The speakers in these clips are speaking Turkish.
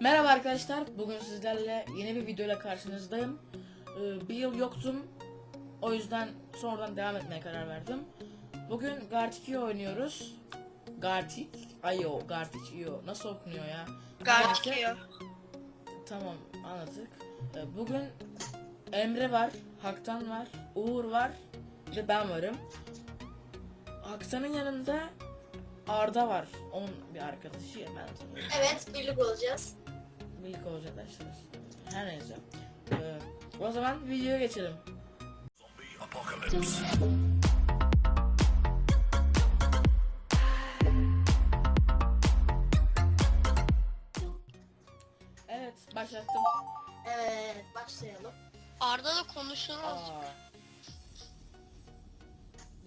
Merhaba arkadaşlar. Bugün sizlerle yeni bir videoyla karşınızdayım. Ee, bir yıl yoktum. O yüzden sonradan devam etmeye karar verdim. Bugün Gartic Io oynuyoruz. Gartic Io, Gartic Io. Nasıl okunuyor ya? Gartic. Io. Tamam anladık. Ee, bugün Emre var, Haktan var, Uğur var ve ben varım. Haktan'ın yanında Arda var. Onun bir arkadaşı ya ben tanıyorum. Evet, birlik olacağız. Birlik olacak arkadaşlar. Her neyse. Ee, o zaman videoya geçelim. Apocalypse. Evet başlattım. Evet, başlayalım. Arda da konuşur Aa. azıcık.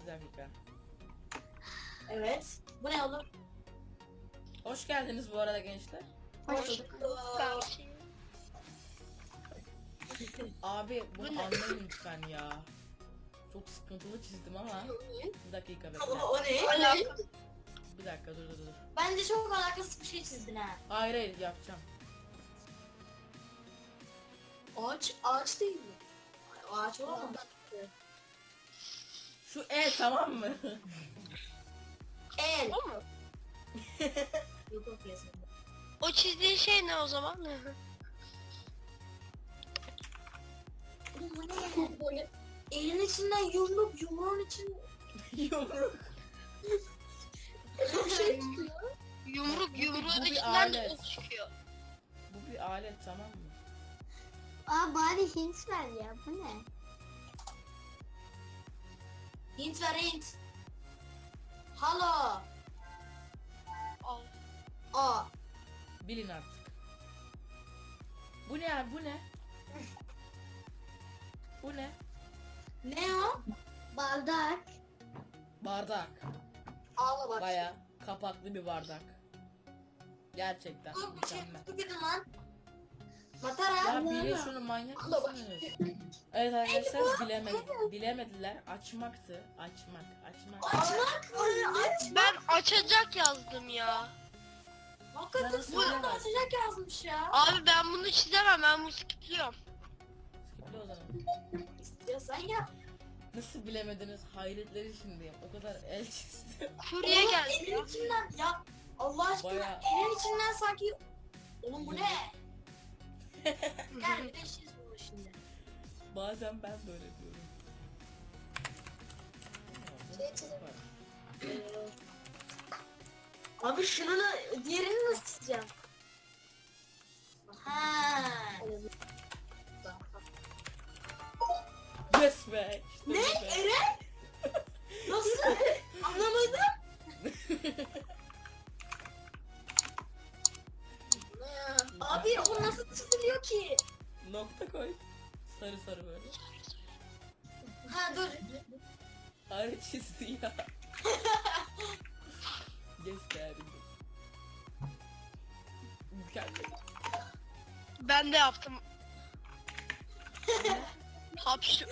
Bir dakika. Evet. Bu ne oğlum? Hoş geldiniz bu arada gençler. Hoş bulduk. Gartic. Abi bunu anlayın lütfen ya. Çok sıkıntılı çizdim ama bir dakika bekle. Ama o ne? Alaka. Bir dakika dur dur dur. Bence çok alakasız bir şey çizdin ha. Hayır hayır yapacağım. Ağaç, ağaç değil mi? Ağaç olamaz. Şu E tamam mı? El. O mu? Yok yok kesin. O çizdiğin şey ne o zaman? Bu ne? Böyle elin içinden yumruk, yumruğun için Yumruk. bir şey çıkıyor. Yumruk Bu bir yumruğun içinden de alet. ok çıkıyor. Bu bir alet tamam mı? Aa bari hint ver ya bu ne? Hint ver hint. Halo. Al. Aa. Bilin artık. Bu ne abi bu ne? Bu ne? Ne o? Bardak. Bardak. Ağla bak. Baya kapaklı bir bardak. Gerçekten Dur bir şey mükemmel. tutu gidin lan. Matara. Ya bile şunu manyak mısınız? Evet arkadaşlar bilemedi, bilemediler. Açmaktı. Açmak. Açmak. Açmak. Aç. Ben açacak yazdım ya. Hakikaten Nasıl bu bilemez? açacak yazmış ya. Abi ben bunu çizemem ben bunu skipliyorum. Skipli o zaman. İstiyorsan yap. Nasıl bilemediniz? Hayretler içindeyim. O kadar el çizdim. Kurye Oğlum, geldi. Elin içinden ya. Allah aşkına Bayağı- elin içinden sanki Oğlum bu ne? Gel bir de şiz bunu şimdi. Bazen ben böyle diyorum. Şey çizelim. Abi şunu diğerini nasıl çizeceğim? Ha. Yes be. işte Ne? bu be. Eren? Nasıl? Anlamadım. Abi o nasıl çiziliyor ki? Nokta koy. Sarı sarı böyle. Ha dur. Ağrı çizdi ya. Abi. Mükemmel. Ben de yaptım. Hapşu.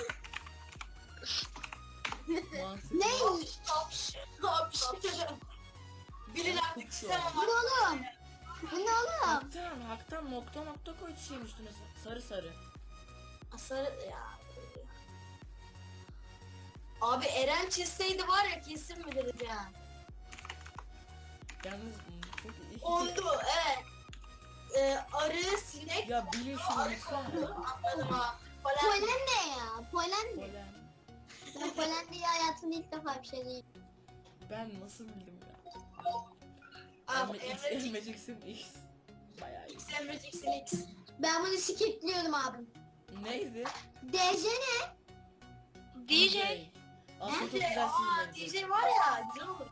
Ne? Hapş. Hapş. Bilin artık istemem Bu ne oğlum? Bu ne oğlum? Haktan, haktan nokta nokta koy çiçeğin üstüne sarı sarı. Sarı ya. Abi Eren çizseydi var ya kesin bilirdi yani. Yalnız çok iyi. Oldu evet. Ee, arı, sinek Ya bilin şunu lütfen. anladım ha. Polen ne ya? Polen ne? Polen. Ben Polen diye hayatımda ilk defa bir şey değil. Ben nasıl bildim ya? Abi Emre X, Emre Emreciksin X. Bayağı iyi. X, Emre X. Ben bunu skipliyordum abi. Neydi? DJ ne? DJ. Aslında çok DJ, güzel aa sinirlendim. DJ var ya olur.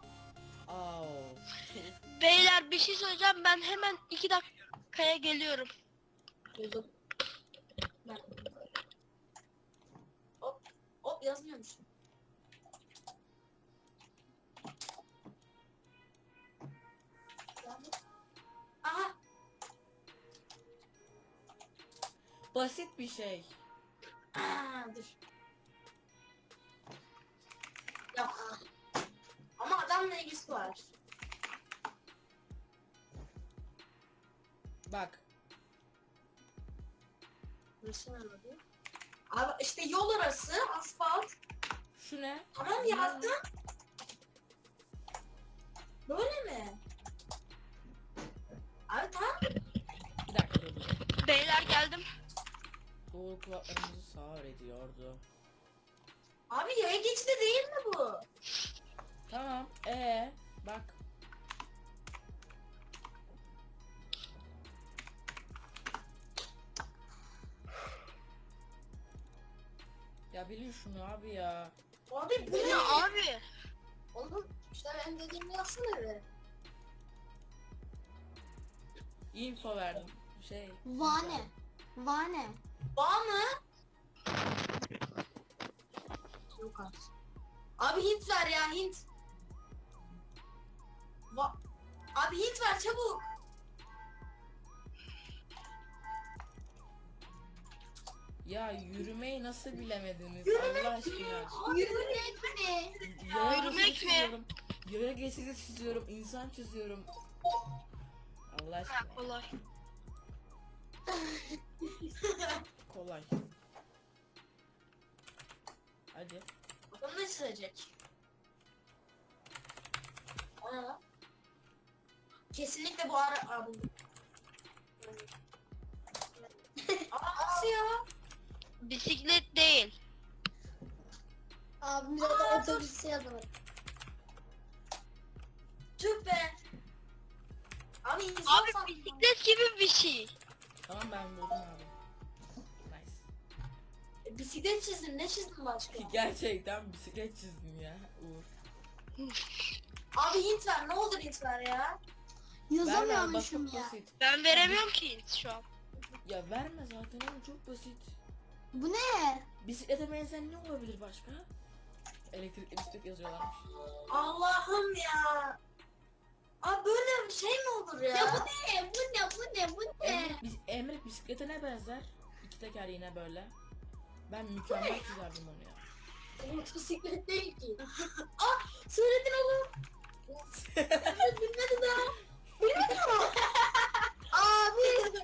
Beyler bir şey söyleyeceğim ben hemen iki dakikaya geliyorum. Duydum. Ben. Hop hop yazmıyormuş. Aha Basit bir şey. Aa, dur. Ya. Ama adamla ilgisi var. Bak. Burası nerede? Abi işte yol orası asfalt. Şu ne? Tamam yazdım. Böyle mi? Abi tamam. Bir dakika dur. Beyler geldim. Doğru kulaklarımızı sağır ediyordu. Abi yaya geçidi değil. Ee, bak. Ya bilin şunu abi ya. Abi bu ne abi? Oğlum işte ben dediğimi yazsana be. Info verdim. Şey. Vane. Vane. Bağ mı? Yok abi. Abi hint ver ya hint. Va abi hint ver çabuk. Ya yürümeyi nasıl bilemediniz Yürümek Allah aşkına. Yürümek mi? Yaya Yürümek mi? çiziyorum. Yaya geçidi çiziyorum. insan çiziyorum. Allah Ha aşkına. kolay. Kolay. Hadi. Bakalım ne çizecek? Lan? Kesinlikle bu ara... Aa, bu... Aa, nasıl ya? Bisiklet değil. Abim Aa, dur. otobüs yazmadı. Tüh be. Abi insan Abi sandım. bisiklet gibi bir şey. Tamam ben buldum abi. Nice. E, Bisiklet çizdin. Ne çizdin başka? Gerçekten bisiklet çizdim ya. Uğur. Abi hint ver. Ne olur hint ver ya. Verme bak Yazamıyormuşum çok ya. basit. Ben veremiyorum ki şu an. Ya verme zaten oğlum çok basit. Bu ne? Bisiklete benzeyen ne olabilir başka? Elektrikli bisiklet yazıyorlarmış. Allah'ım ya. Abi böyle bir şey mi olur ya? Ya bu ne? Bu ne? Bu ne? Bu ne? Emre, bis, Emre bisiklete ne benzer? İki teker yine böyle. Ben mükemmel çizerdim onu ya. Motosiklet değil ki. ah söyledin oğlum. Evet bilmedi daha. Bilmedi ama. Abi.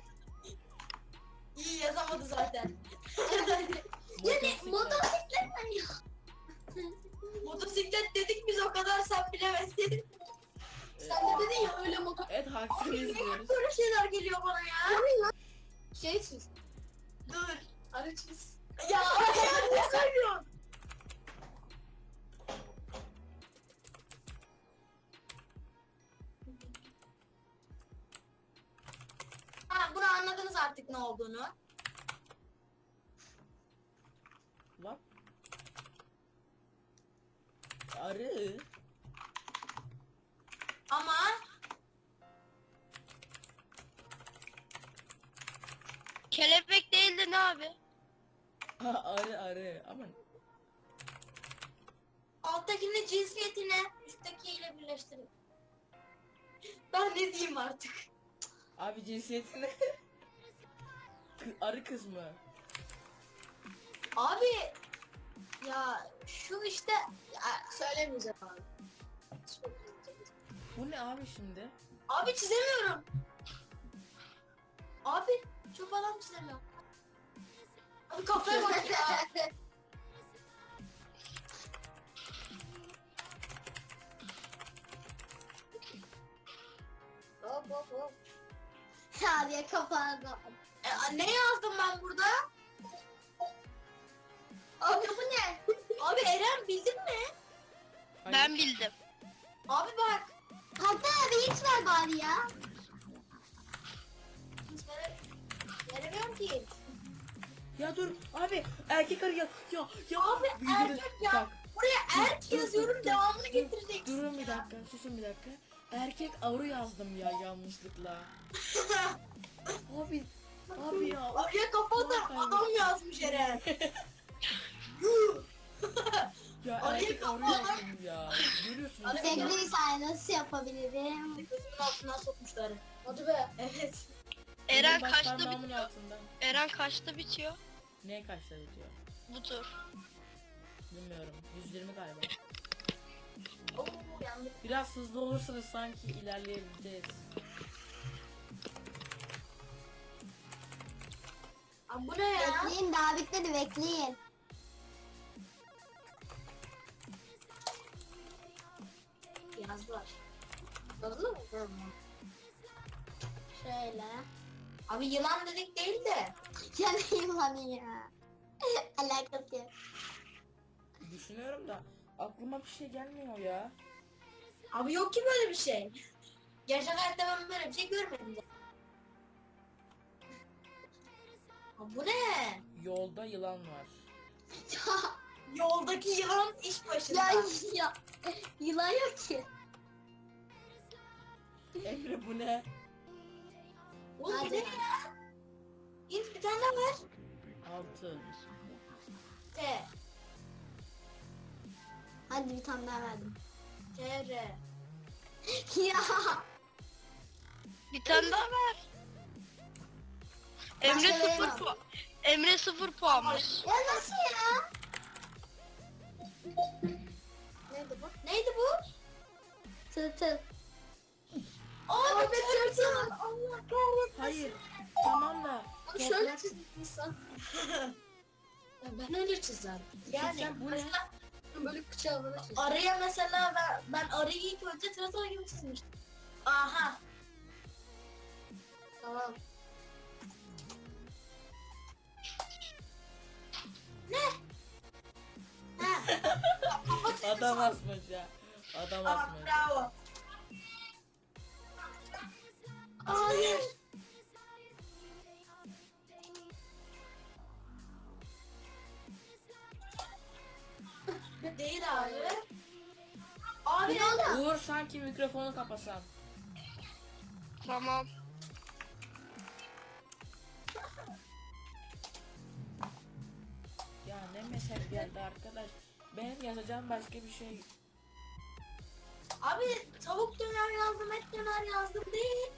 İyi yazamadı zaten. Motosiklet. motosiklet ne ya? Motosiklet dedik biz o kadar sen bilemedin. Ee, Sen de dedin ya öyle motor. Evet haksız. Böyle şeyler geliyor bana ya. Şey çiz. Dur. Arı çiz. Ya ya ne söylüyorsun? Anladınız artık ne olduğunu. Lan. Arı. Ama Kelebek değil de ne abi? Ha, arı arı. Ama alttakinin cinsiyetine üsttekiyle birleştirin. Ben ne diyeyim artık? abi cinsiyeti ne? Kı- arı kız mı? Abi ya şu işte ya, söylemeyeceğim abi. Bu ne abi şimdi? Abi çizemiyorum. Abi şu falan çizemiyorum. Abi kafaya bak ya. hop hop hop. Abi kafana E, ne yazdım ben burada? Abi bu ne? Abi Eren bildin mi? Hayır. Ben bildim. Abi bak. Hatta abi hiç ver bari ya. Hiç vere- Veremiyorum ki. Ya dur abi erkek arı ya ya ya. Abi, Videoda- erkek ya. Bak Buraya erk Dur, yazıyorum dur, devamını dur. getireceksin. durun bir ya. dakika susun bir dakika. Erkek arı yazdım ya yanlışlıkla. Abi abi ya. Oraya kafadan Vay. adam yazmış Eren. Ya erkek kapalı. yazdım ya. Görüyorsunuz. Sevgili saniye nasıl yapabilirim? Gözümün altından sokmuşlar. Hadi be. Evet. Eren Benim kaçta parmağımın bitiyor? altında. Eren kaçta bitiyor? Ne kaçta bitiyor? Bu tur. Bilmiyorum. 120 galiba. Oo yandık. Biraz hızlı olursanız sanki ilerleyebileceğiz. Aa, bu ne ya? Bekleyin daha bitmedi bekleyin. Yaz var. Yazılı mı? Şöyle. Abi yılan dedik değil de. Ya ne yılanı ya. Alakası yok. Düşünüyorum da aklıma bir şey gelmiyor ya. Abi yok ki böyle bir şey. Gerçek hayatta ben böyle bir şey görmedim bu ne? Yolda yılan var. Yoldaki yılan iş başında. ya ya. Yılan yok ki. Emre bu ne? Oğlum bu Hadi. ne ya? İlk bir tane daha var. Altı. T. Hadi bir tane daha verdim. T, R. ya. Bir tane daha ver. Emre Başka sıfır veremem. puan. Emre sıfır puanmış. Ya nasıl ya? Neydi bu? Neydi bu? Tırtıl. Abi be tırtıl. Allah kahretsin. Hayır. Tamam da. Abi şöyle çizdik insan. ya ben öyle çizerim. Yani, Yani bu ne? mesela Böyle bıçağı böyle çiz. arıya mesela ben, ben arıyı ilk önce tırtıl gibi çizmiştim. Aha. Tamam. Adam asmış ya. Adam Aa, asmış. bravo. Hayır. Değil abi. Abi ne oldu? Uğur sanki mikrofonu kapasan. Tamam. Mesaj geldi arkadaş. Benim yazacağım başka bir şey. Abi tavuk döner yazdım, et döner yazdım değil.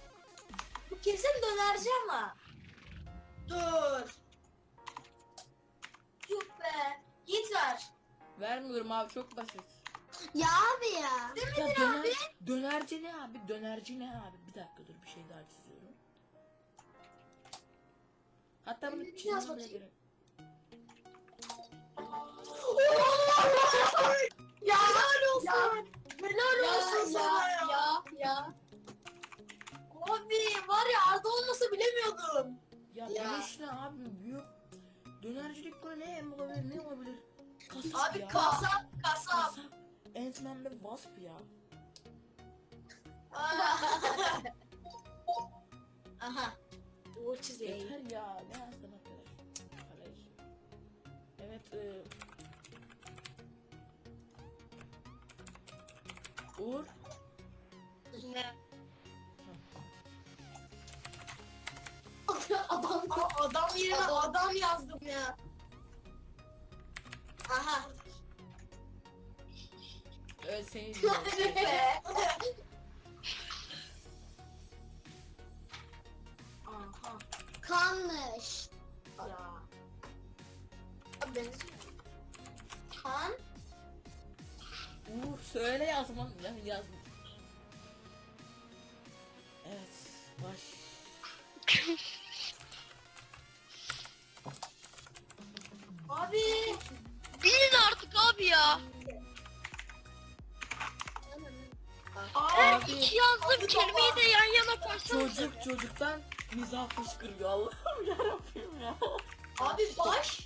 Bu kesin dönerci ama. Dur. Yuh be. Git ver. Vermiyorum abi çok basit. Ya abi ya. Değil Ya midir döner, abi? dönerci ne abi? Dönerci ne abi? Bir dakika dur bir şey daha çiziyorum. Hatta bunu Biraz çizmeme bile bakayım. gerek. Ya helal olsun. Helal Ya olsun sana ya. ya ya. Abi var ya Arda olmasa bilemiyordum. Ya, Ya. dönüş ne abi? Büyük. Dönercilik böyle ne olabilir? Ne olabilir? Kasap Abi ya. kasap kasap. Kasap. Ant-Man ve Wasp ya. Aha. Uğur çiziyor. Yeter ya. Ne? Kaleci. Evet. E... Uğur. Ne? adam Aa, adam yerine adam. yazdım ya. Aha. Evet seni. Uğur söyle yazman. Ya yaz. Evet. Baş. Abi. Bilin artık abi ya. Abi. Evet iki yazdığım kelimeyi de yan yana koysanız. Çocuk çocuktan mizah fışkırıyor. Allah'ım yarabbim ya. Abi baş.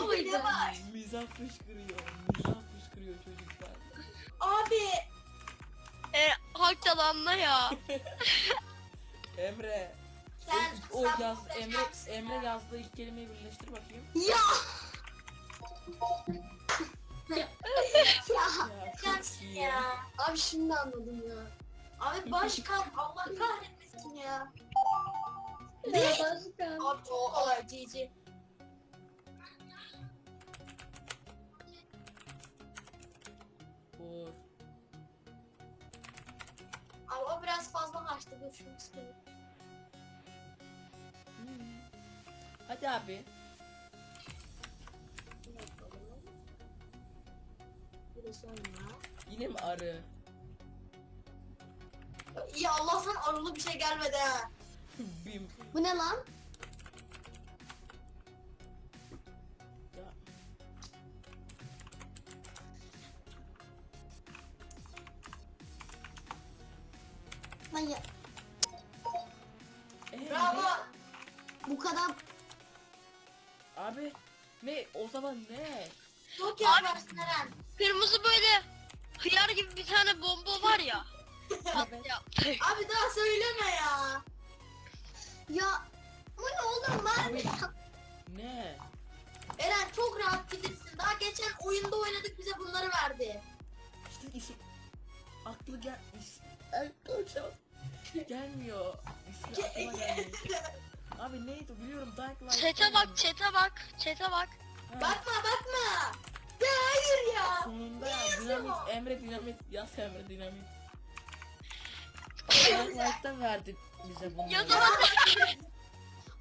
Ya muydu? ne var? Mizah fışkırıyor. Mizah fışkırıyor çocuktan. Abi. E, hakikaten anla ya. Emre. Sen, o sen yaz Emre Emre ya. yazdığı ilk kelimeyi birleştir bakayım. Ya. ya. Ya iyi. ya. Abi şimdi anladım ya. Abi başkan Allah kahretmesin ya. Ne? Başkan. Abi çok kolay cici. Uğur. Abi o biraz fazla kaçtı dur şunu. Hmm. Hadi abi. Bir de sonra. Yine mi arı? Ya Allah'tan arılı bir şey gelmedi ha. Bim. Bu ne lan? Eren. Kırmızı böyle hıyar gibi bir tane bomba var ya. Abi daha söyleme ya. ya bu ne oğlum ben Ne? Eren çok rahat bilirsin. Daha geçen oyunda oynadık bize bunları verdi. İşte isim aklı gel konuşamam. gelmiyor. İsmi aklıma gelmiyor. Abi neydi biliyorum Dark Light. Çete bak, çete bak, çete bak. Ha, Bakma bakma. Ya hayır ya. Sonunda ya yazıyor? dinamit Emre dinamit yaz Emre dinamit. Light'tan verdi bize bunları. Yazamadım.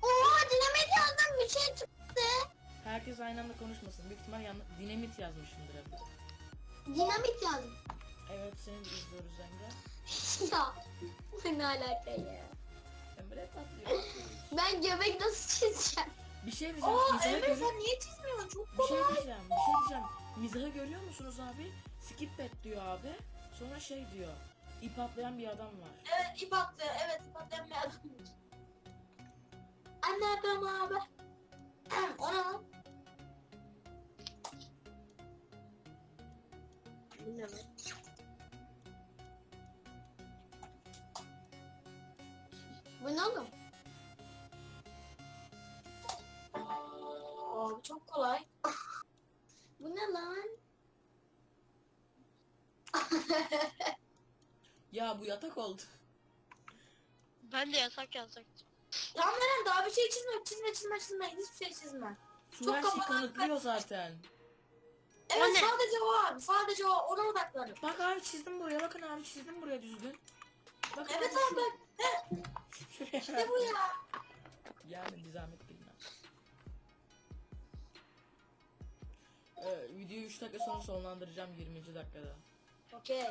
Oha dinamit yazdım bir şey çıktı. Herkes aynı anda konuşmasın. Büyük ihtimal yanlış dinamit yazmışımdır hep. Dinamit yazdım. Evet seni de izliyoruz Emre. ya bu ne alaka ya? Emre patlıyor. Ben göbek nasıl çizeceğim? Bir şey diyeceğim. Aa mizahı Emre görüyor- sen niye çizmiyorsun? Çok Bir şey diyeceğim. Bir şey diyeceğim. Mizahı görüyor musunuz abi? Skip et diyor abi. Sonra şey diyor. İp atlayan bir adam var. Evet ip attı. Evet ip atlayan bir adammış. Anne adam abi. Ona lan. Bilmiyorum. Bu ne oğlum? Abi çok kolay. Bu ne lan? Ya bu yatak oldu. Ben de yasak yazacaktım. Tamam Eren daha bir şey çizme. Çizme çizme çizme. Hiçbir şey çizme. Şu Çok her şeyi kafadan kanıtlıyor zaten. Evet ne? sadece o abi. Sadece o. Ona odaklanın. Bak abi çizdim buraya. Bakın abi çizdim buraya düzgün. Bakın Evet abi, abi bak. Şuraya İşte bu ya. Yani bir zahmet Ee, videoyu 3 dakika sonra sonlandıracağım 20. dakikada. Okey.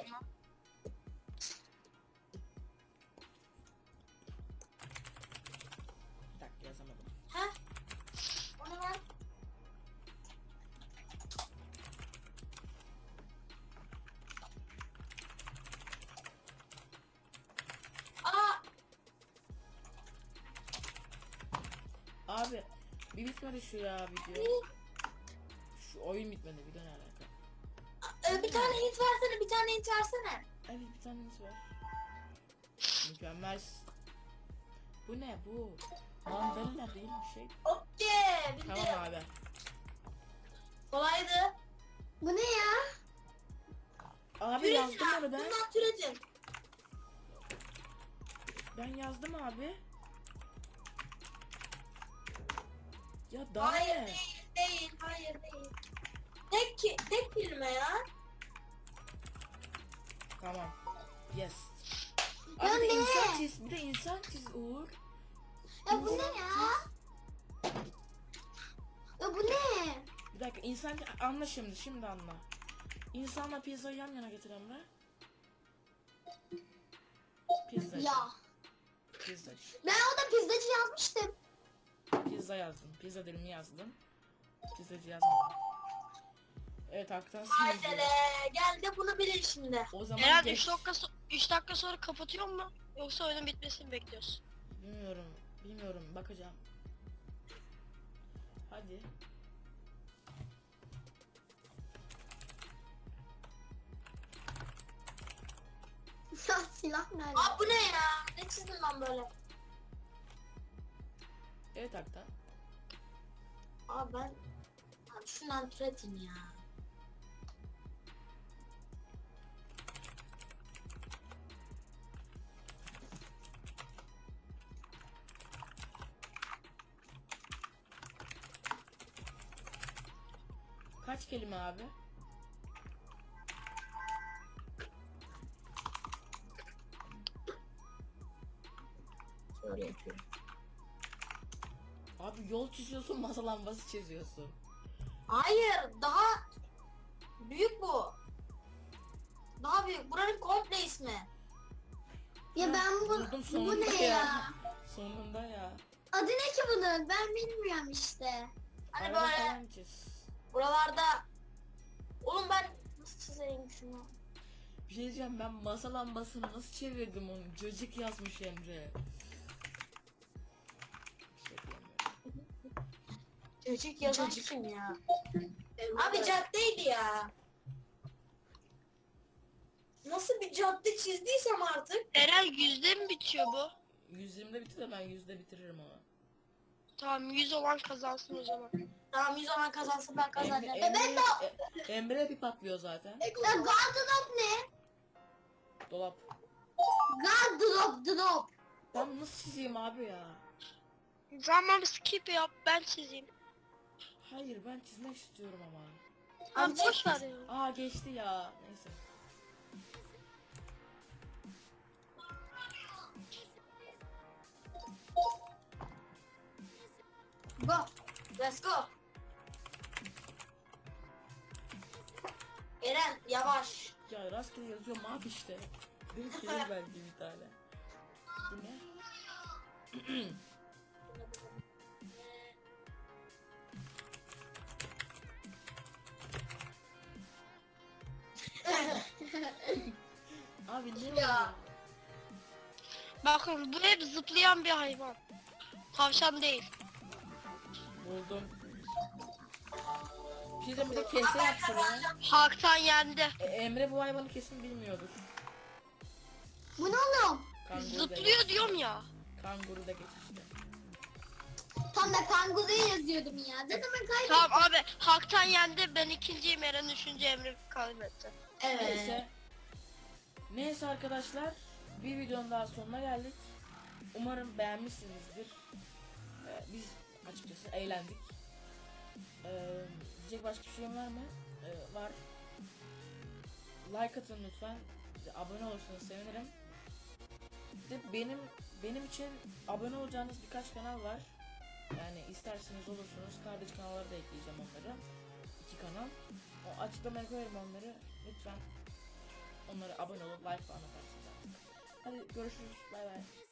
Bir dakika yazamadım. He? Onu ver. Aa, Abi bir bitmedi şu ya video. Şu oyun bitmedi bir de ne alaka? e, bir tane hint versene, bir tane hint versene. Evet bir taneniz var. Mükemmel. Bu ne bu? Mandalina değil bir şey. Okey, bildim. Tamam abi. Kolaydı. Bu ne ya? Abi Türet yazdım ya, onu ben. Bundan türetin. Ben yazdım abi. Ya daha Hayır ne? değil. Tek, ki- tek kelime ya. Tamam. Yes. Ya Abi bir de ne? insan çiz. Bir de insan çiz Uğur. Ya bu ne ya? Ya bu ne? Bir dakika insan anla şimdi şimdi anla. İnsanla pizzayı yan yana getir Emre. Pizzacı. Ya. Pizzacı. Ben orada pizzacı yazmıştım. Pizza yazdım. Pizza dilimi yazdım. Pizzacı yazmadım. Evet hakikaten Haydi sinirli. gel de bunu bilin şimdi. O zaman Eren geç. 3 dakika, so- üç dakika sonra kapatıyor mu? Yoksa oyunun bitmesini mi bekliyorsun? Bilmiyorum. Bilmiyorum. Bakacağım. Hadi. Silah nerede? Aa bu ne ya? Ne çizdim ben böyle? Evet hakikaten. Aa ben... Abi şundan türetin ya. Kelime abi? Şöyle yapıyorum. Abi yol çiziyorsun masa lambası çiziyorsun. Hayır daha büyük bu. Daha büyük. Buranın komple ismi. Ya ben bu, Buldum bu sonunda ne ya? Sonunda ya. Adı ne ki bunun? Ben bilmiyorum işte. Hani Araba böyle falan çiz. Buralarda Oğlum ben nasıl çizeyim şunu? Bir şey diyeceğim ben masa lambasını nasıl çevirdim onu? Cacık yazmış Emre. Çocuk yazan kim ya? Abi caddeydi ya. Nasıl bir cadde çizdiysem artık. Eren yüzde mi bitiyor bu? 120'de bitir de ben 100'de bitiririm ama. Tamam 100 olan kazansın o zaman. Tamam 100 olan kazansın ben kazanacağım. Emre, E ben de Emre, E- Emre bir patlıyor zaten. Ya gardırop ne? Dolap. Gardırop drop. Ben nasıl çizeyim abi ya? Zaman skip yap ben çizeyim. Hayır ben çizmek istiyorum ama. Abi Abi boş ver ya. Aa geçti ya. Neyse. Go. Let's go. Eren yavaş. Ya rastgele yazıyorum abi işte. Bir şey belki bir tane. Bu ne? Abi ne Ya. ya. Bakın bu hep zıplayan bir hayvan. Tavşan değil. Buldum. Bir şey de bir de kese yap şuraya. Haktan yendi. E, Emre bu hayvanı kesin bilmiyordur. Bu ne oğlum? Kanguru da geç. Zıplıyor diyorum ya. Kanguru da geç işte. Tam da kanguruyu yazıyordum ya. Zaten ben kaybettim. Tamam abi Haktan yendi. Ben ikinciyim Eren üçüncü Emre kaybetti. Evet. Neyse. Neyse arkadaşlar. Bir videonun daha sonuna geldik. Umarım beğenmişsinizdir. Ee, biz açıkçası eğlendik. Ee, diyecek başka bir şeyim var mı? Ee, var. Like atın lütfen. Abone olursanız sevinirim. De benim benim için abone olacağınız birkaç kanal var. Yani isterseniz olursunuz kardeş kanalları da ekleyeceğim onları. İki kanal. O açıklamaya koyarım onları. Lütfen onlara abone olup like falan atarsınız. Hadi görüşürüz. Bay bay.